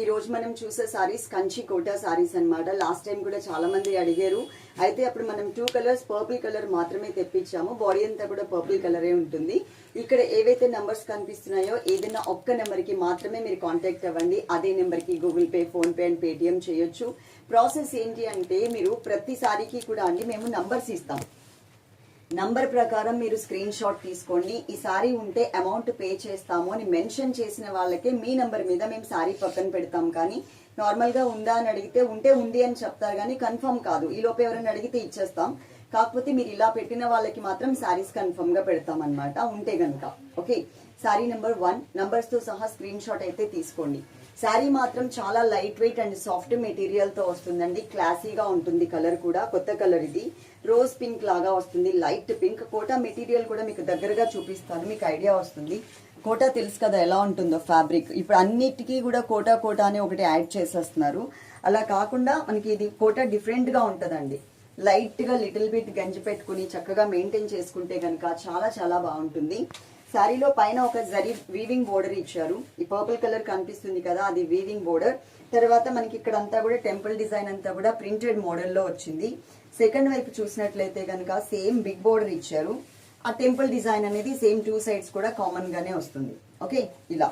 ఈ రోజు మనం చూసే సారీస్ కంచి కోటా సారీస్ అన్నమాట. లాస్ట్ టైం కూడా చాలా మంది అడిగారు. అయితే అప్పుడు మనం టూ కలర్స్ పర్పుల్ కలర్ మాత్రమే తెప్పించాము. బాడీ అంతా కూడా పర్పుల్ కలరే ఉంటుంది. ఇక్కడ ఏవైతే నంబర్స్ కనిపిస్తున్నాయో ఏదైనా ఒక్క నెంబర్కి మాత్రమే మీరు కాంటాక్ట్ అవ్వండి. అదే నెంబర్కి Google pay PhonePe and Paytm చేయొచ్చు. ప్రాసెస్ ఏంటి అంటే మీరు ప్రతి సారీకి కూడా అండి మేము నంబర్స్ ఇస్తాం. నంబర్ ప్రకారం మీరు స్క్రీన్ షాట్ తీసుకోండి. ఈ సారీ ఉంటే అమౌంట్ పే చేస్తాము అని మెన్షన్ చేసిన వాళ్ళకే మీ నంబర్ మీద మేము సారీ పక్కన పెడతాం. కానీ నార్మల్గా ఉందా అని అడిగితే ఉంటే ఉంది అని చెప్తారు కానీ కన్ఫర్మ్ కాదు. ఈ లోపు ఎవరైనా అడిగితే ఇచ్చేస్తాం. కాకపోతే మీరు ఇలా పెట్టిన వాళ్ళకి మాత్రం సారీస్ కన్ఫర్మ్గా పెడతాం అనమాట ఉంటే గనక. ఓకే? Sari number one. నంబర్స్తో సహా స్క్రీన్ షాట్ అయితే తీసుకోండి. శారీ మాత్రం చాలా లైట్ వెయిట్ అండ్ సాఫ్ట్ మెటీరియల్తో వస్తుందండి. క్లాసీగా ఉంటుంది కలర్ కూడా కొత్త కలర్ ఇది. రోజ్ పింక్ లాగా వస్తుంది లైట్ పింక్ కోటా మెటీరియల్ కూడా మీకు దగ్గరగా చూపిస్తాను మీకు ఐడియా వస్తుంది. కోటా తెలుసు కదా ఎలా ఉంటుందో ఫ్యాబ్రిక్ ఇప్పుడు అన్నిటికీ కూడా కోటా కోటా అని ఒకటి యాడ్ చేసేస్తున్నారు. అలా కాకుండా మనకి ఇది కోటా డిఫరెంట్గా ఉంటుందండి. లైట్గా లిటిల్ బిట్ గంజి పెట్టుకుని చక్కగా మెయింటైన్ చేసుకుంటే కనుక చాలా చాలా బాగుంటుంది. శారీలో పైన ఒక జరీ వీవింగ్ బోర్డర్ ఇచ్చారు. ఈ పర్పుల్ కలర్ కనిపిస్తుంది కదా అది వీవింగ్ బోర్డర్ తర్వాత మనకి ఇక్కడ అంతా కూడా టెంపుల్ డిజైన్ అంతా కూడా ప్రింటెడ్ మోడల్లో వచ్చింది. సెకండ్ వైపు చూసినట్లయితే కనుక సేమ్ బిగ్ బోర్డర్ ఇచ్చారు. ఆ టెంపుల్ డిజైన్ అనేది సేమ్ టూ సైడ్స్ కూడా కామన్ గానే వస్తుంది. ఓకే ఇలా.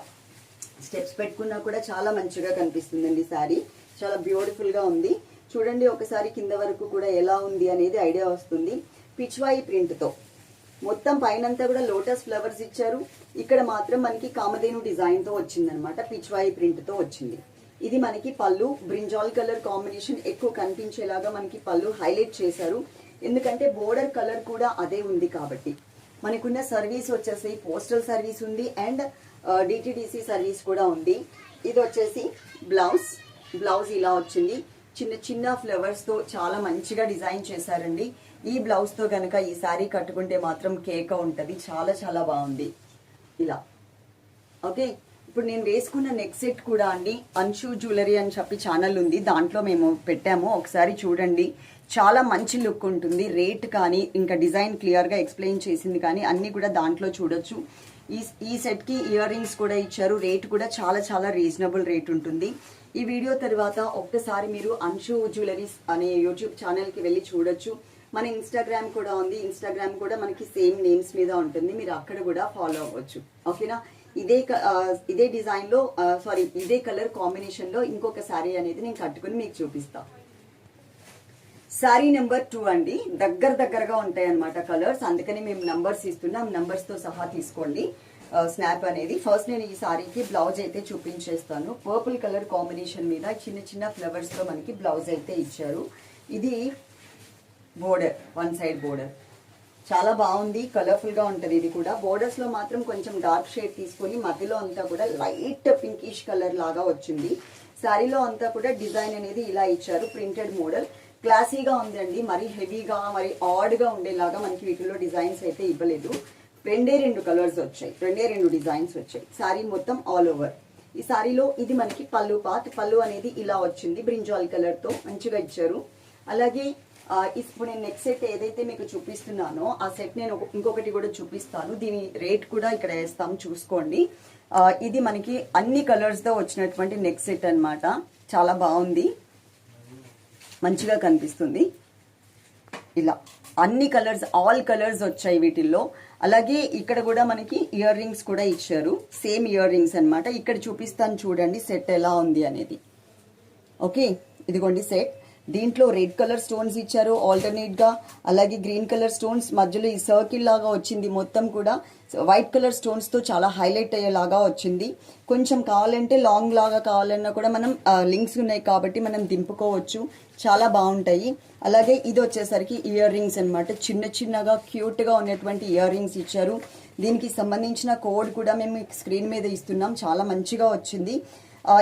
స్టెప్స్ పెట్టుకున్నా కూడా చాలా మంచిగా కనిపిస్తుందండి శారీ చాలా బ్యూటిఫుల్గా ఉంది. చూడండి ఒకసారి కింద వరకు కూడా ఎలా ఉంది అనేది ఐడియా వస్తుంది. పిచ్వాయి ప్రింట్తో మొత్తం పైనంతా కూడా లోటస్ ఫ్లవర్స్ ఇచ్చారు. ఇక్కడ మాత్రం మనకి కామధేను డిజైన్తో వచ్చిందనమాట పిచ్వాయి ప్రింట్తో వచ్చింది. ఇది మనకి పళ్ళు బ్రింజాల్ కలర్ కాంబినేషన్ ఎక్కువ కనిపించేలాగా మనకి పళ్ళు హైలైట్ చేశారు. ఎందుకంటే బోర్డర్ కలర్ కూడా అదే ఉంది కాబట్టి. మనకున్న సర్వీస్ వచ్చేసి పోస్టల్ సర్వీస్ ఉంది అండ్ డిటిడిసి సర్వీస్ కూడా ఉంది. ఇది వచ్చేసి బ్లౌజ్ బ్లౌజ్ ఇలా వచ్చింది. చిన్న చిన్న ఫ్లవర్స్తో చాలా మంచిగా డిజైన్ చేశారండి. ఈ బ్లౌజ్తో గనక ఈ శారీ కట్టుకుంటే మాత్రం కేక ఉంటది. చాలా చాలా బాగుంది. ఇలా. ఓకే? ఇప్పుడు నేను వేసుకున్న నెక్ సెట్ కూడా అండి. అన్షు జ్యువెలరీ అని చెప్పి ఛానల్ ఉంది. దాంట్లో మేము పెట్టాము. ఒకసారి చూడండి. చాలా మంచి లుక్ ఉంటుంది. రేట్ కానీ ఇంకా డిజైన్ క్లియర్గా ఎక్స్ప్లెయిన్ చేసింది కానీ అన్నీ కూడా దాంట్లో చూడొచ్చు. ఈ ఈ సెట్కి ఇయర్ రింగ్స్ కూడా ఇచ్చారు. రేట్ కూడా చాలా చాలా రీజనబుల్ రేట్ ఉంటుంది. ఈ వీడియో తర్వాత ఒక్కసారి మీరు అన్షు జ్యువెలరీస్ అనే యూట్యూబ్ ఛానల్కి వెళ్ళి చూడొచ్చు. మన ఇన్స్టాగ్రామ్ కూడా ఉంది. ఇన్స్టాగ్రామ్ కూడా మనకి సేమ్ నేమ్స్ మీద ఉంటుంది. మీరు అక్కడ కూడా ఫాలో అవ్వచ్చు. ఓకేనా ఇదే ఇదే డిజైన్లో సారీ ఇదే కలర్ కాంబినేషన్లో ఇంకొక శారీ అనేది నేను కట్టుకుని మీకు చూపిస్తాను శారీ నెంబర్ టూ అండి. దగ్గర దగ్గరగా ఉంటాయన్నమాట కలర్స్. అందుకని మేము నంబర్స్ ఇస్తున్నాం. నంబర్స్తో సహా తీసుకోండి. స్నాప్ అనేది. ఫస్ట్ నేను ఈ సారీకి బ్లౌజ్ అయితే చూపించేస్తాను. పర్పుల్ కలర్ కాంబినేషన్ మీద చిన్న చిన్న ఫ్లవర్స్తో మనకి బ్లౌజ్ అయితే ఇచ్చారు. ఇది బోర్డర్ వన్ సైడ్ బోర్డర్. చాలా బాగుంది. కలర్ఫుల్గా ఉంటుంది ఇది కూడా. బోర్డర్స్లో మాత్రం కొంచెం డార్క్ షేడ్ తీసుకొని మధ్యలో అంతా కూడా లైట్ పింకిష్ కలర్ లాగా వచ్చింది. శారీలో అంతా కూడా డిజైన్ అనేది ఇలా ఇచ్చారు. Printed model. క్లాసీగా ఉందండి మరి హెవీగా మరి ఆడ్గా ఉండేలాగా మనకి వీటిలో డిజైన్స్ అయితే ఇవ్వలేదు. రెండే రెండు కలర్స్ వచ్చాయి రెండే రెండు డిజైన్స్ వచ్చాయి. శారీ మొత్తం ఆల్ ఓవర్. ఈ శారీలో ఇది మనకి పళ్ళు పాత్ పళ్ళు అనేది ఇలా వచ్చింది బ్రింజాల్ కలర్తో మంచిగా ఇచ్చారు. అలాగే ఇప్పుడు నేను నెక్స్ట్ సెట్ ఏదైతే మీకు చూపిస్తున్నానో ఆ సెట్ నేను ఇంకొకటి కూడా చూపిస్తాను. దీని రేట్ కూడా ఇక్కడ వేస్తాము చూసుకోండి. ఇది మనకి అన్ని కలర్స్తో వచ్చినటువంటి నెక్ సెట్ అనమాట చాలా బాగుంది. మంచిగా కనిపిస్తుంది. ఇలా అన్ని కలర్స్ ఆల్ కలర్స్ వచ్చాయి వీటిల్లో. అలాగే ఇక్కడ కూడా మనకి ఇయర్ రింగ్స్ కూడా ఇచ్చారు. సేమ్ ఇయర్ రింగ్స్ అనమాట ఇక్కడ చూపిస్తాను చూడండి సెట్ ఎలా ఉంది అనేది. ఓకే ఇదిగోండి సెట్ దీంట్లో రెడ్ కలర్ స్టోన్స్ ఇచ్చారు. ఆల్టర్నేట్గా అలాగే గ్రీన్ కలర్ స్టోన్స్ మధ్యలో ఈ సర్కిల్ లాగా వచ్చింది మొత్తం కూడా. వైట్ కలర్ స్టోన్స్తో చాలా హైలైట్ అయ్యేలాగా వచ్చింది. కొంచెం కావాలంటే లాంగ్ లాగా కావాలన్నా కూడా మనం లింక్స్ ఉన్నాయి కాబట్టి మనం దింపుకోవచ్చు. చాలా బాగుంటాయి. అలాగే ఇది వచ్చేసరికి ఇయర్ రింగ్స్ అన్నమాట. చిన్న చిన్నగా క్యూట్గా ఉన్నటువంటి ఇయర్ రింగ్స్ ఇచ్చారు. దీనికి సంబంధించిన కోడ్ కూడా మేము స్క్రీన్ మీద ఇస్తున్నాం. చాలా మంచిగా వచ్చింది.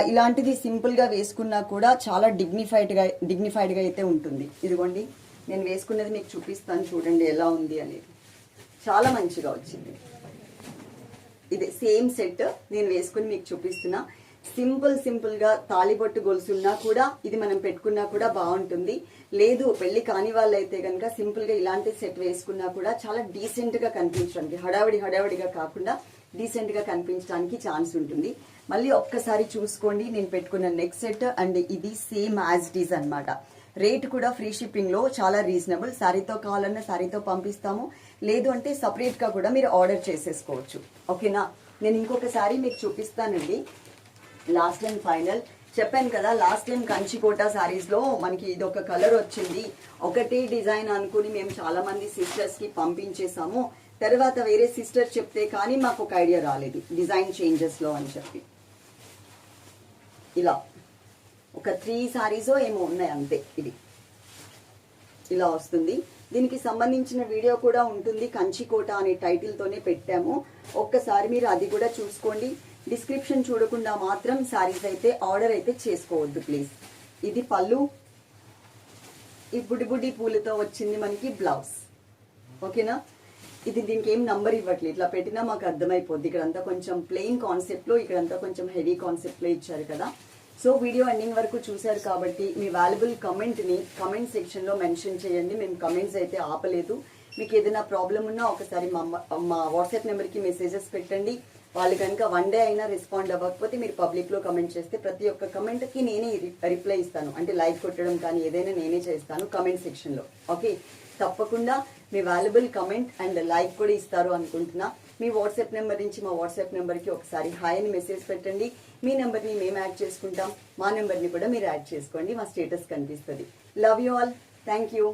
ఇలాంటిది సింపుల్గా వేసుకున్నా కూడా చాలా డిగ్నిఫైడ్గా డిగ్నిఫైడ్గా అయితే ఉంటుంది. ఇదిగోండి నేను వేసుకున్నది మీకు చూపిస్తాను చూడండి ఎలా ఉంది అనేది. చాలా మంచిగా వచ్చింది. ఇది సేమ్ సెట్ నేను వేసుకుని మీకు చూపిస్తున్నా. సింపుల్ సింపుల్గా తాళిబొట్టు గొలుసున్నా కూడా ఇది మనం పెట్టుకున్నా కూడా బాగుంటుంది. లేదు పెళ్ళి కాని వాళ్ళైతే కనుక సింపుల్గా ఇలాంటి సెట్ వేసుకున్నా కూడా చాలా డీసెంట్గా కనిపించడానికి హడావిడి హడావిడిగా కాకుండా డీసెంట్గా కనిపించడానికి ఛాన్స్ ఉంటుంది. మళ్ళీ ఒక్కసారి చూసుకోండి నేను పెట్టుకున్న నెక్ సెట్ అండ్ ఇది సేమ్ యాజ్ ఇట్ ఈజ్ అనమాట రేట్ కూడా ఫ్రీ షిప్పింగ్లో చాలా రీజనబుల్ శారీతో కావాలన్నా శారీతో పంపిస్తాము. లేదు అంటే సపరేట్గా కూడా మీరు ఆర్డర్ చేసేసుకోవచ్చు. ఓకేనా నేను ఇంకొకసారి మీకు చూపిస్తానండి. లాస్ట్ అండ్ ఫైనల్ చెప్పాను కదా లాస్ట్ టైం కంచికోట శారీస్లో మనకి ఇది ఒక కలర్ వచ్చింది. ఒకటే డిజైన్ అనుకుని మేము చాలా మంది పంపించేసాము తర్వాత వేరే సిస్టర్ చెప్తే కానీ మాకు ఒక ఐడియా రాలేదు డిజైన్ చేంజెస్లో అని చెప్పి. ఇలా. ఒక త్రీ సారీస్ ఏమో ఉన్నాయి అంతే ఇది. ఇలా వస్తుంది. దీనికి సంబంధించిన వీడియో కూడా ఉంటుంది కంచికోట అనే టైటిల్తోనే పెట్టాము. ఒక్కసారి మీరు అది కూడా చూసుకోండి. డిస్క్రిప్షన్ చూడకుండా మాత్రం శారీస్ అయితే ఆర్డర్ అయితే చేసుకోవద్దు ప్లీజ్ ఇది పళ్ళు. ఈ బుడి బుడి పూలతో వచ్చింది మనకి బ్లౌజ్ ఓకేనా? ఇది దీనికి ఏం నంబర్ ఇవ్వట్లేదు. ఇట్లా పెట్టినా మాకు అర్థమైపోద్ది. ఇక్కడంతా కొంచెం ప్లెయిన్ కాన్సెప్ట్లో ఇక్కడంతా కొంచెం హెవీ కాన్సెప్ట్లో ఇచ్చారు కదా. సో వీడియో ఎండింగ్ వరకు చూశారు కాబట్టి మీ వాల్యుబుల్ కమెంట్ని కమెంట్ సెక్షన్లో మెన్షన్ చేయండి. మేము కమెంట్స్ అయితే ఆపలేదు. మీకు ఏదైనా ప్రాబ్లం ఉన్నా ఒకసారి మా మా వాట్సాప్ నెంబర్కి మెసేజెస్ పెట్టండి. వాళ్ళు కనుక వన్ డే అయినా రెస్పాండ్ అవ్వకపోతే మీరు పబ్లిక్లో కమెంట్ చేస్తే ప్రతి ఒక్క కమెంట్కి నేనే రిప్లై ఇస్తాను. అంటే లైక్ కొట్టడం కానీ ఏదైనా నేనే చేస్తాను కమెంట్ సెక్షన్లో ఓకే తప్పకుండా మీ వాల్యుబుల్ కమెంట్ అండ్ లైక్ కూడా ఇస్తారు అనుకుంటున్నా. మీ వాట్సాప్ నెంబర్ నుంచి మా వాట్సాప్ నెంబర్కి ఒకసారి హాయ్ అని మెసేజ్ పెట్టండి. మీ నెంబర్ని మేము యాడ్ చేసుకుంటాం. మా నెంబర్ని కూడా మీరు యాడ్ చేసుకోండి. మా స్టేటస్ కనిపిస్తుంది. Love you all thank you